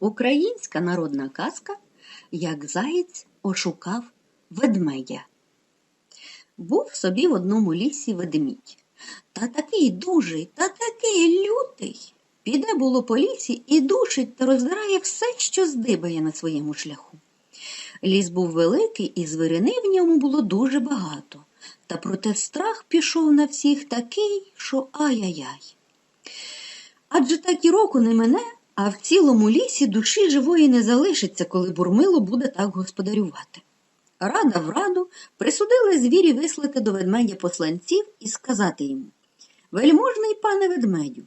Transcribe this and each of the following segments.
Українська народна казка, як заєць ошукав ведмедя. Був собі в одному лісі ведмідь. Та такий дужий, та такий лютий. Піде було по лісі і душить та роздирає все, що здибає на своєму шляху. Ліс був великий, і звірини в ньому було дуже багато. Та проте страх пішов на всіх такий, що ай-яй-яй. Адже так і року не мине, а в цілому лісі душі живої не залишиться, коли бурмило буде так господарювати. Рада в раду присудили звірі вислати до ведмедя посланців і сказати йому Вельможний пане ведмедю,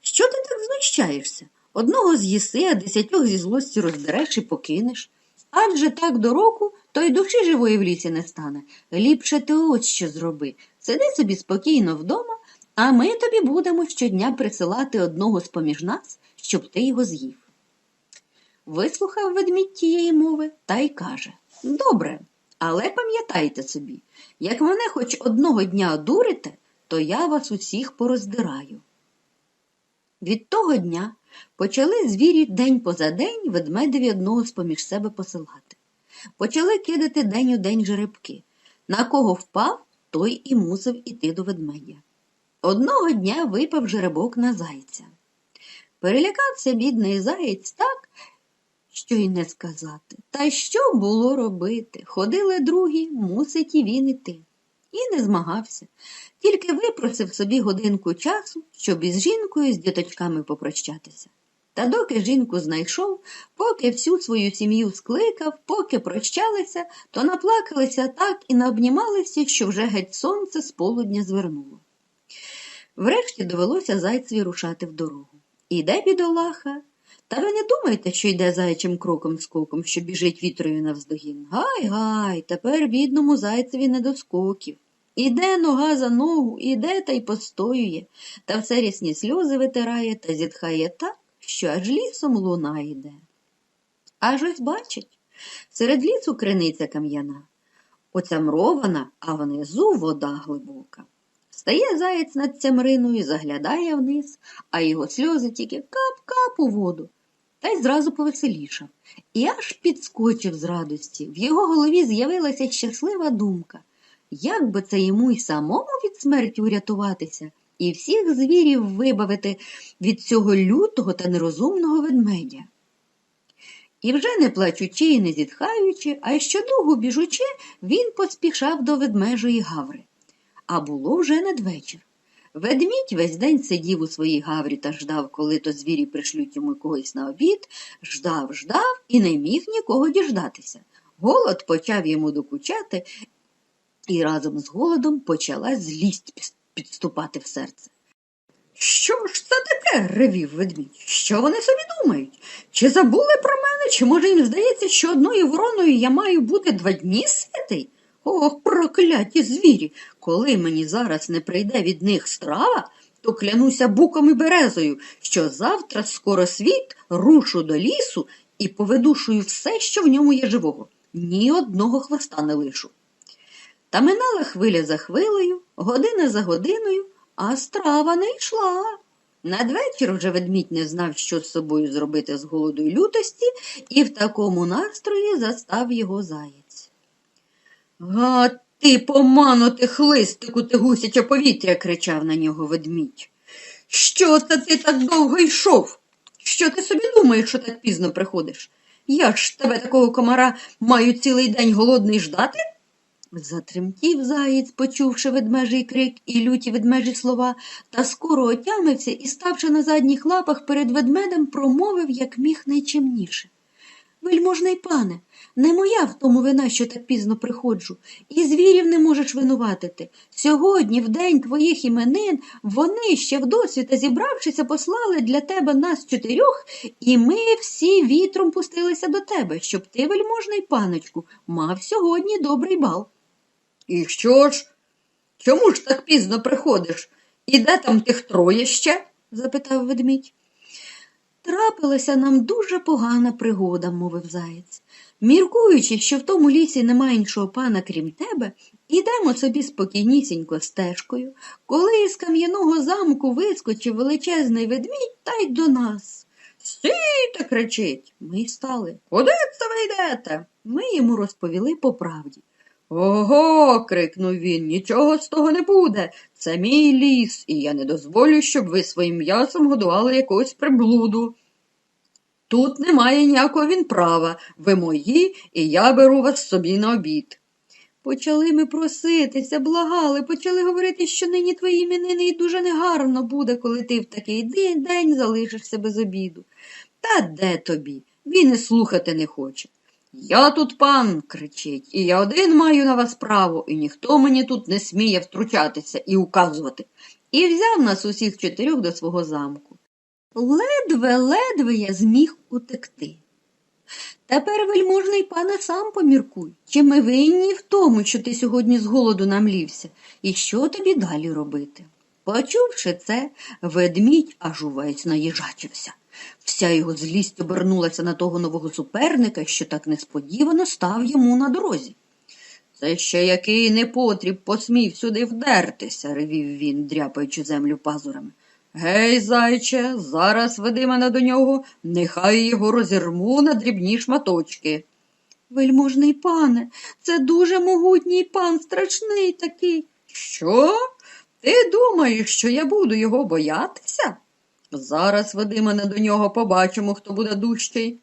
що ти так знущаєшся? Одного з'їси, а десятьох зі злості роздереш і покинеш. Адже так до року, то й душі живої в лісі не стане. Ліпше ти ось що зроби. Сиди собі спокійно вдома, а ми тобі будемо щодня присилати одного з поміж нас, щоб ти його з'їв. Вислухав ведмідь тієї мови та й каже Добре, але пам'ятайте собі, як мене хоч одного дня одурите, то я вас усіх пороздираю. Від того дня почали звірі день поза день ведмедеві одного з поміж себе посилати. Почали кидати день у день жеребки. На кого впав, той і мусив іти до ведмедя. Одного дня випав жеребок на зайця. Перелякався бідний заєць так, що й не сказати. Та що було робити? Ходили другі, мусить і він іти. І не змагався, тільки випросив собі годинку часу, щоб із жінкою з діточками попрощатися. Та доки жінку знайшов, поки всю свою сім'ю скликав, поки прощалися, то наплакалися так і наобнімалися, що вже геть сонце з полудня звернуло. Врешті довелося зайцеві рушати в дорогу. Іде бідолаха. Та ви не думайте, що йде зайчим кроком скоком, що біжить вітрою навздогін. Гай, гай, тепер бідному зайцеві не до скоків. Іде нога за ногу, іде та й постоює, та все рясні сльози витирає та зітхає так, що аж лісом луна йде. Аж ось бачить, серед лісу криниця кам'яна, оцямрована, а внизу вода глибока. Стає заєць над цямриною, заглядає вниз, а його сльози тільки кап-кап у воду. Та й зразу повеселішав. І аж підскочив з радості. В його голові з'явилася щаслива думка. Як би це йому й самому від смерті урятуватися, і всіх звірів вибавити від цього лютого та нерозумного ведмедя? І вже не плачучи і не зітхаючи, а щодовго біжучи, він поспішав до ведмежої гаври. А було вже надвечір. Ведмідь весь день сидів у своїй гаврі та ждав, коли то звірі пришлють йому когось на обід, ждав, ждав і не міг нікого діждатися. Голод почав йому докучати, і разом з голодом почала злість підступати в серце. Що ж це таке? ревів ведмідь. Що вони собі думають? Чи забули про мене, чи може їм здається, що одною вороною я маю бути два дні ситий? Ох, прокляті звірі! Коли мені зараз не прийде від них страва, то клянуся буком і березою, що завтра скоро світ рушу до лісу і повидушую все, що в ньому є живого. Ні одного хвоста не лишу. Та минала хвиля за хвилею, година за годиною, а страва не йшла. Надвечір вже ведмідь не знав, що з собою зробити з голоду й лютості, і в такому настрої застав його заєць. Га ти, поманути хлистику, ти гусяче повітря, кричав на нього ведмідь. Що це ти так довго йшов? Що ти собі думаєш, що так пізно приходиш? Я ж тебе такого комара маю цілий день голодний ждати? Затремтів заєць, почувши ведмежий крик і люті ведмежі слова, та скоро отямився і, ставши на задніх лапах перед ведмедем, промовив, як міг найчемніше. Вельможний пане, не моя в тому вина, що так пізно приходжу, і звірів не можеш винуватити. Сьогодні, в день твоїх іменин, вони ще вдосвіта зібравшися, послали для тебе нас чотирьох, і ми всі вітром пустилися до тебе, щоб ти, вельможний паночку, мав сьогодні добрий бал. І що ж? Чому ж так пізно приходиш? І де там тих троє ще? запитав ведмідь. Трапилася нам дуже погана пригода, мовив заєць. Міркуючи, що в тому лісі немає іншого пана, крім тебе, ідемо собі спокійнісінько стежкою, коли із кам'яного замку вискочив величезний ведмідь та й до нас. Стійте, кричить. Ми й стали. Куди це ви йдете? Ми йому розповіли по правді. Ого. крикнув він, нічого з того не буде. Це мій ліс, і я не дозволю, щоб ви своїм м'ясом годували якусь приблуду. Тут немає ніякого він права. Ви мої, і я беру вас собі на обід. Почали ми проситися, благали, почали говорити, що нині твої іменини і дуже негарно буде, коли ти в такий день, день залишишся без обіду. Та де тобі? Він і слухати не хоче. Я тут пан, кричить, і я один маю на вас право, і ніхто мені тут не сміє втручатися і указувати. І взяв нас усіх чотирьох до свого замку. Ледве-ледве я зміг утекти. Тепер, вельможний пане, сам поміркуй, чи ми винні в тому, що ти сьогодні з голоду намлівся, і що тобі далі робити? Почувши це, ведмідь аж увесь наїжачився. Вся його злість обернулася на того нового суперника, що так несподівано став йому на дорозі. Це ще який непотріб посмів сюди вдертися, ревів він, дряпаючи землю пазурами. Гей, зайче, зараз веди мене до нього, нехай його розірму на дрібні шматочки. Вельможний пане, це дуже могутній пан, страшний такий. Що? Ти думаєш, що я буду його боятися? Зараз веди мене до нього, побачимо, хто буде дужчий.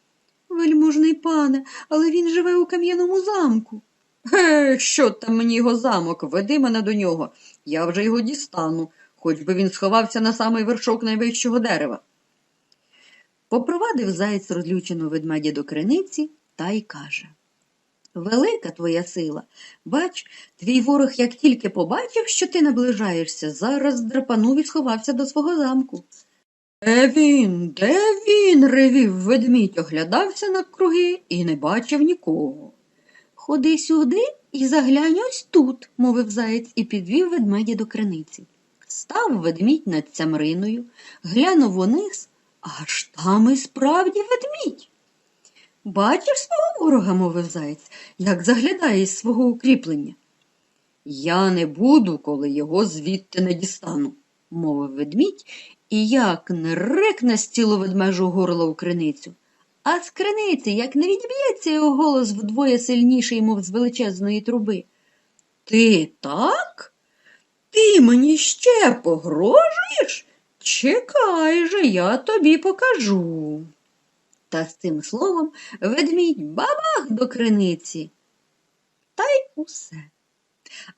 Вельможний пане, але він живе у кам'яному замку. Ге, що там мені його замок? Веди мене до нього. Я вже його дістану, хоч би він сховався на самий вершок найвищого дерева. Попровадив заєць розлючену ведмедя до криниці та й каже Велика твоя сила. Бач, твій ворог, як тільки побачив, що ти наближаєшся, зараз драпанув і сховався до свого замку. Де він? Де він? ревів ведмідь, оглядався на круги і не бачив нікого. Ходи сюди і заглянь ось тут, мовив заєць і підвів ведмедя до криниці. Став ведмідь над цямриною, глянув униз, аж там і справді ведмідь. Бачиш свого ворога, мовив заєць, як заглядає із свого укріплення. Я не буду, коли його звідти не дістану, мовив ведмідь, і як не рикне цілу ведмежу горло у криницю. А з криниці, як не відб'ється його голос вдвоє сильніший, мов з величезної труби. Ти так? Ти мені ще погрожуєш? Чекай же, я тобі покажу. Та з цим словом ведмідь бабах до криниці. Та й усе.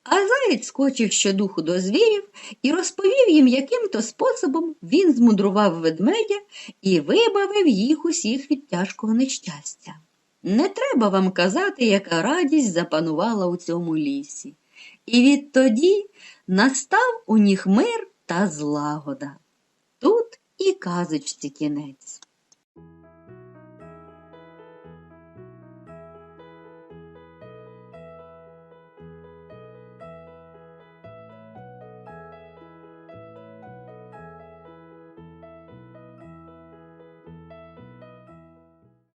А заєць скочив щодуху до звірів і розповів їм, яким то способом він змудрував ведмедя і вибавив їх усіх від тяжкого нещастя. Не треба вам казати, яка радість запанувала у цьому лісі. І відтоді настав у них мир та злагода. Тут і казочці кінець.